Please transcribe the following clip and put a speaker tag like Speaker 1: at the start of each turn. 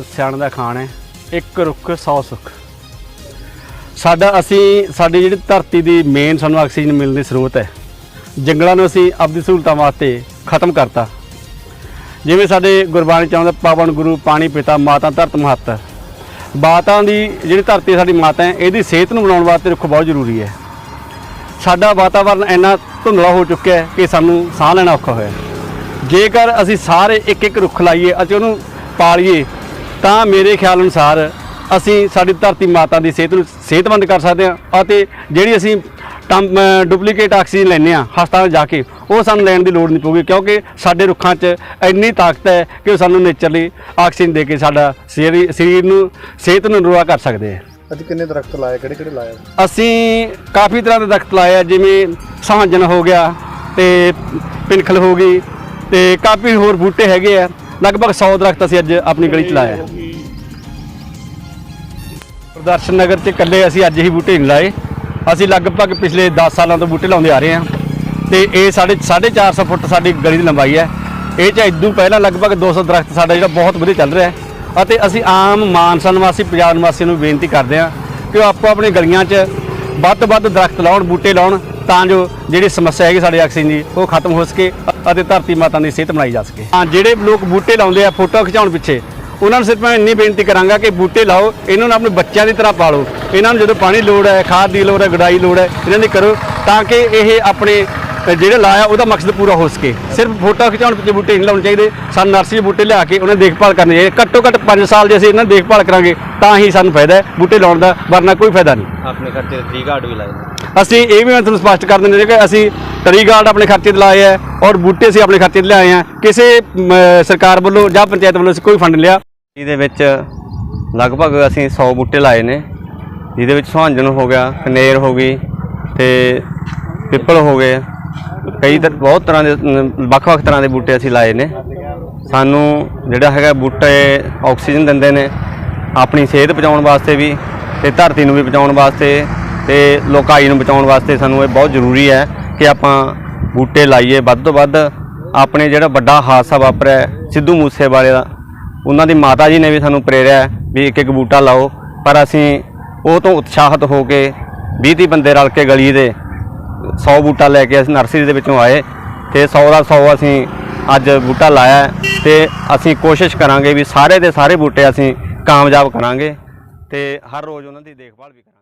Speaker 1: ਸਿਆਣ ਦਾ ਖਾਣ ਹੈ। ਇੱਕ ਰੁੱਖ 100 ਸੁੱਖ। ਸਾਡਾ ਅਸੀਂ, ਸਾਡੀ ਜਿਹੜੀ ਧਰਤੀ ਦੀ ਮੇਨ ਸਾਨੂੰ ਆਕਸੀਜਨ ਮਿਲਣ ਦੀ ਸਰੋਤ ਹੈ। ਜੰਗਲਾਂ ਨੂੰ ਅਸੀਂ ਆਪਦੀ ਸਹੂਲਤਾਂ ਵਾਸਤੇ ਖਤਮ ਕਰਤਾ। ਜਿਵੇਂ ਸਾਡੇ ਗੁਰਬਾਣੀ ਚਾਹੁੰਦਾ ਆਉਂਦਾ, ਪਾਵਨ ਗੁਰੂ, ਪਾਣੀ ਪਿਤਾ, ਮਾਤਾ ਧਰਤ ਮਹੱਤ। ਮਾਤਾ ਦੀ ਜਿਹੜੀ ਧਰਤੀ ਸਾਡੀ ਮਾਤਾ ਹੈ, ਇਹਦੀ ਸਿਹਤ ਨੂੰ ਬਣਾਉਣ ਵਾਸਤੇ ਰੁੱਖ ਬਹੁਤ ਜ਼ਰੂਰੀ ਹੈ। ਸਾਡਾ ਵਾਤਾਵਰਨ ਇੰਨਾ ਧੁੰਦਲਾ ਹੋ ਚੁੱਕਿਆ ਹੈ ਕਿ ਸਾਨੂੰ ਸਾਹ ਲੈਣਾ ਔਖਾ ਹੋਇਆ ਜੇਕਰ ਅਸੀਂ ਸਾਰੇ ਇੱਕ ਇੱਕ ਰੁੱਖ ਲਾਈਏ ਅਤੇ ਉਹਨੂੰ ਪਾਲੀਏ ਤਾਂ ਮੇਰੇ ਖਿਆਲ ਅਨੁਸਾਰ ਅਸੀਂ ਸਾਡੀ ਧਰਤੀ ਮਾਤਾ ਦੀ ਸਿਹਤ ਨੂੰ ਸਿਹਤਮੰਦ ਕਰ ਸਕਦੇ ਹਾਂ ਅਤੇ ਜਿਹੜੀ ਅਸੀਂ ਡੁਪਲੀਕੇਟ ਆਕਸੀਜਨ ਲੈਂਦੇ ਹਾਂ ਹਸਪਤਾਲ ਜਾ ਕੇ ਉਹ ਸਾਨੂੰ ਲੈਣ ਦੀ ਲੋੜ ਨਹੀਂ ਪਊਗੀ ਕਿਉਂਕਿ ਸਾਡੇ ਰੁੱਖਾਂ 'ਚ ਇੰਨੀ ਤਾਕਤ ਹੈ ਕਿ ਉਹ ਸਾਨੂੰ ਨੇਚਰਲੀ ਆਕਸੀਜਨ ਦੇ ਕੇ ਸਾਡਾ ਸਰੀਰ ਨੂੰ ਸਿਹਤ ਨੂੰ ਨਿਰਵਾਹ ਕਰ ਸਕਦੇ ਹੈ।
Speaker 2: ਅੱਜ ਕਿੰਨੇ ਦਰਖਤ ਲਾਏ ਕਿਹੜੇ ਕਿਹੜੇ ਲਾਏ?
Speaker 1: ਅਸੀਂ ਕਾਫੀ ਤਰ੍ਹਾਂ ਦੇ ਦਰਖਤ ਲਾਏ ਆ ਜਿਵੇਂ ਸਾਂਝਣ ਹੋ ਗਿਆ ਤੇ ਪਿੰਖਲ ਹੋ ਗਈ ਤੇ ਕਾਫੀ ਹੋਰ ਬੂਟੇ ਹੈਗੇ ਆ। ਲਗਭਗ 100 ਦਰਖਤ ਅਸੀਂ ਅੱਜ ਆਪਣੀ ਗਲੀ ਚ ਲਾਏ ਆ। ਪ੍ਰਦਰਸ਼ਨ ਨਗਰ ਚ ਇਕੱਲੇ ਅਸੀਂ ਅੱਜ ਹੀ ਬੂਟੇ ਨਹੀਂ ਲਾਏ। ਅਸੀਂ ਲਗਭਗ ਪਿਛਲੇ 10 ਸਾਲਾਂ ਤੋਂ ਬੂਟੇ ਲਾਉਂਦੇ ਆ ਰਹੇ ਹਾਂ। ਤੇ ਇਹ ਸਾਡੇ 450 ਫੁੱਟ ਸਾਡੀ ਗਲੀ ਦੀ ਲੰਬਾਈ ਹੈ। ਇਹ ਚ ਇਦੋਂ ਪਹਿਲਾਂ ਲਗਭਗ 200 ਦਰਖਤ ਸਾਡਾ ਜਿਹੜਾ ਬਹੁਤ ਵਧੀਆ ਚੱਲ ਰਿਹਾ ਹੈ। ਅਤੇ ਅਸੀਂ ਆਮ ਮਾਨਸਾ ਨਿਵਾਸੀ ਪੰਜਾਬ ਨਿਵਾਸੀਆਂ ਨੂੰ ਬੇਨਤੀ ਕਰਦੇ ਹਾਂ ਕਿ ਉਹ ਆਪੋ ਆਪਣੀ ਗਲੀਆਂ 'ਚ ਵੱਧ ਤੋਂ ਵੱਧ ਦਰਖਤ ਲਾਉਣ ਬੂਟੇ ਲਾਉਣ। ਤਾਂ ਜੋ ਜਿਹੜੀ ਸਮੱਸਿਆ ਹੈਗੀ ਸਾਡੇ ਆਕਸੀਜਨ ਦੀ, ਉਹ ਖਤਮ ਹੋ ਸਕੇ ਅਤੇ ਧਰਤੀ ਮਾਤਾ ਦੀ ਸਿਹਤ ਬਣਾਈ ਜਾ ਸਕੇ। ਹਾਂ, ਜਿਹੜੇ ਲੋਕ ਬੂਟੇ ਲਾਉਂਦੇ ਆ ਫੋਟੋ ਖਿਚਾਉਣ ਪਿੱਛੇ, ਉਹਨਾਂ ਨੂੰ ਸਿਰਫ ਮੈਂ ਇੰਨੀ ਬੇਨਤੀ ਕਰਾਂਗਾ ਕਿ ਬੂਟੇ ਲਾਓ, ਇਹਨਾਂ ਨੂੰ ਆਪਣੇ ਬੱਚਿਆਂ ਦੀ ਤਰ੍ਹਾਂ ਪਾਲੋ। ਇਹਨਾਂ ਨੂੰ ਜਦੋਂ ਪਾਣੀ ਲੋੜ ਹੈ, ਖਾਦ ਦੀ ਲੋੜ ਹੈ, ਗਡਾਈ ਲੋੜ ਹੈ, ਇਹਨਾਂ ਦੀ ਕਰੋ, ਤਾਂ ਕਿ ਇਹ ਆਪਣੇ ਜਿਹੜੇ ਲਾਇਆ ਉਹਦਾ ਮਕਸਦ ਪੂਰਾ ਹੋ ਸਕੇ। ਸਿਰਫ ਫੋਟੋ ਖਿਚਾਉਣ ਪਿੱਛੇ ਬੂਟੇ ਨਹੀਂ ਲਾਉਣੇ ਚਾਹੀਦੇ ਸਾਨੂੰ ਨਰਸਰੀ ਬੂਟੇ ਲਿਆ ਕੇ ਉਹਨਾਂ ਦੀ ਦੇਖਭਾਲ ਕਰਨੀ ਚਾਹੀਦੀ। ਘੱਟੋ ਘੱਟ 5 ਸਾਲ ਜੇ ਅਸੀਂ ਇਹਨਾਂ ਦੀ ਦੇਖਭਾਲ ਕਰਾਂਗੇ ਤਾਂ ਹੀ ਸਾਨੂੰ ਫਾਇਦਾ ਹੈ ਬੂਟੇ ਲਾਉਣ ਦਾ ਵਰਨਾ ਕੋਈ ਫਾਇਦਾ ਨਹੀਂ।
Speaker 3: ਆਪਣੇ ਖਰਚੇ ਟ੍ਰੀ ਗਾਰਡ ਵੀ ਲਾਏ
Speaker 1: ਅਸੀਂ ਇਹ ਵੀ ਮੈਂ ਤੁਹਾਨੂੰ ਸਪਸ਼ਟ ਕਰ ਦਿੰਦੇ ਹਾਂ ਕਿ ਅਸੀਂ ਟਰੀ ਗਾਰਡ ਆਪਣੇ ਖਰਚੇ ਤੇ ਲਾਏ ਹੈ ਔਰ ਬੂਟੇ ਅਸੀਂ ਆਪਣੇ ਖਰਚੇ ਤੇ ਲਿਆਏ ਆ। ਕਿਸੇ ਸਰਕਾਰ ਵੱਲੋਂ ਜਾਂ ਪੰਚਾਇਤ ਵੱਲੋਂ ਅਸੀਂ ਕੋਈ ਫੰਡ ਲਿਆ।
Speaker 3: ਇਹਦੇ ਵਿੱਚ ਲਗਭਗ ਅਸੀਂ 100 ਬੂਟੇ ਲਾਏ ਨੇ। ਜਿਹਦੇ ਵਿੱਚ ਸੁਹਾਂਜਣ ਹੋ ਗਿਆ ਕਨੇਰ ਹੋ ਗਈ ਤੇ ਪਿੱਪਲ ਹੋ ਗਏ। ਕਈ ਤਰ ਬਹੁਤ ਤਰ੍ਹਾਂ ਦੇ ਵੱਖ-ਵੱਖ ਤਰ੍ਹਾਂ ਦੇ ਬੂਟੇ ਅਸੀਂ ਲਾਏ ਨੇ। ਸਾਨੂੰ ਜਿਹੜਾ ਹੈਗਾ ਬੂਟੇ ਆਕਸੀਜਨ ਦਿੰਦੇ ਨੇ ਆਪਣੀ ਸਿਹਤ ਬਚਾਉਣ ਵਾਸਤੇ ਵੀ ਤੇ ਧਰਤੀ ਨੂੰ ਵੀ ਬਚਾਉਣ ਵਾਸਤੇ ਤੇ ਲੋਕਾਈ ਨੂੰ ਬਚਾਉਣ ਵਾਸਤੇ ਸਾਨੂੰ ਇਹ ਬਹੁਤ ਜ਼ਰੂਰੀ ਹੈ ਕਿ ਆਪਾਂ ਬੂਟੇ ਲਾਈਏ। ਵੱਧ ਤੋਂ ਵੱਧ ਆਪਣੇ ਜਿਹੜਾ ਵੱਡਾ ਹਾਦਸਾ ਵਾਪਰਿਆ ਹੈ, ਸਿੱਧੂ ਮੂਸੇਵਾਲੇ ਦਾ ਉਹਨਾਂ ਦੀ ਮਾਤਾ ਜੀ ਨੇ ਵੀ ਸਾਨੂੰ ਪ੍ਰੇਰਿਆ ਵੀ ਇੱਕ ਇੱਕ ਬੂਟਾ ਲਾਓ। ਪਰ ਅਸੀਂ ਉਹ ਤੋਂ ਉਤਸ਼ਾਹਿਤ ਹੋ ਕੇ 20 30 ਬੰਦੇ ਰਲ ਕੇ ਗਲੀ ਦੇ 100 ਬੂਟਾ ਲੈ ਕੇ ਅਸੀਂ ਨਰਸਰੀ ਦੇ ਵਿੱਚੋਂ ਆਏ ਤੇ 100 ਦਾ 100 ਅਸੀਂ ਅੱਜ ਬੂਟਾ ਲਾਇਆ ਹੈ ਤੇ ਅਸੀਂ ਕੋਸ਼ਿਸ਼ ਕਰਾਂਗੇ ਵੀ ਸਾਰੇ ਦੇ ਸਾਰੇ ਬੂਟੇ ਅਸੀਂ ਕਾਮਯਾਬ ਕਰਾਂਗੇ ਤੇ ਹਰ ਰੋਜ਼ ਉਹਨਾਂ ਦੀ ਦੇਖਭਾਲ ਵੀ ਕਰਾਂਗੇ।